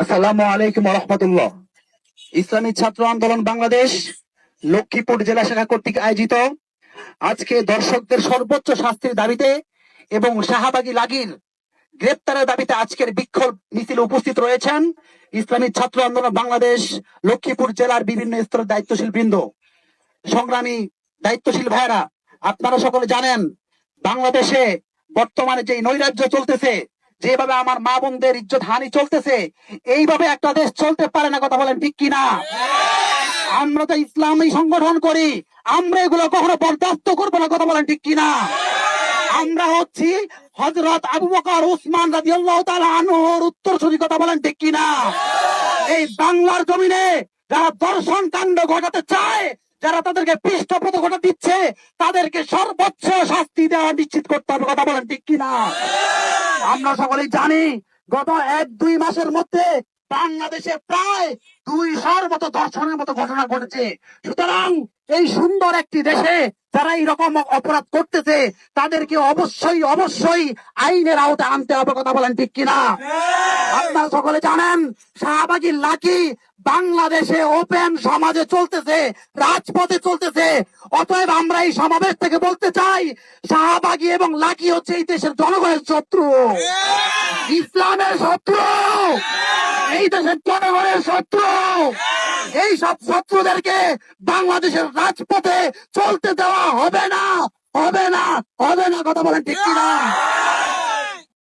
আসসালামু আলাইকুম রহমতুল্লাহ। ইসলামী ছাত্র আন্দোলন বাংলাদেশ, লক্ষ্মীপুর জেলা শাখা কর্তৃক আয়োজিত আজকে দর্শকদের সর্বোচ্চ শাস্তির দাবিতে এবং শাহবাগী লাগির গ্রেপ্তারের দাবিতে আজকের বিক্ষোভ মিছিলে উপস্থিত রয়েছেন ইসলামী ছাত্র আন্দোলন বাংলাদেশ, লক্ষ্মীপুর জেলার বিভিন্ন স্তরের দায়িত্বশীল বৃন্দ। সংগ্রামী দায়িত্বশীল ভাইরা, আপনারা সকলে জানেন, বাংলাদেশে বর্তমানে যে নৈরাজ্য চলতেছে যেভাবে আমার মা বোনদের ইজ্জত হানি চলতেছে, এইভাবে একটা দেশ চলতে পারে না কথা বলেন ঠিক কিনা? আমরা তো ইসলামী সংগঠন করি, আমরা এগুলো কখনো বরদাস্ত করব না কথা বলেন ঠিক কিনা? আমরা হচ্ছি হজরত আবু বকর উসমান রাজি আল্লাহ আনহর উত্তরসূরি কথা বলেন ঠিক কিনা? এই বাংলার জমিনে যারা দর্শন কাণ্ড ঘটাতে চায়, যারা তাদেরকে পৃষ্ঠপোধ ঘটা দিচ্ছে, তাদেরকে সর্বোচ্চ শাস্তি দেওয়া নিশ্চিত করতে হবে কথা বলেন ঠিক কিনা? আমরা সকলেই জানি, গত এক দুই মাসের মধ্যে বাংলাদেশে প্রায় দুইশোর মতো দর্শনের মতো ঘটনা ঘটেছে। সুতরাং এই সুন্দর একটি দেশে যারা এইরকম অপরাধ করতেছে, তাদেরকে অবশ্যই অবশ্যই আইনের আওতায় আনতে হবে, কথা বলেন ঠিক কিনা? আপনারা সকলে জানেন শাহবাগী লাকি বাংলাদেশে ওপেন সমাজে চলতেছে, রাজপথে চলতেছে। অতএব আমরা এই সমাবেশ থেকে বলতে চাই, শাহবাগী এবং লাকি হচ্ছে এই দেশের জনগণের শত্রু। ইসলামের শত্রু। এই দেশের জনগণের শত্রু। এই সব শত্রুদেরকে বাংলাদেশের রাজপথে চলতে দেওয়া হবে না হবে না হবে না, কথা বলেন ঠিক কিনা?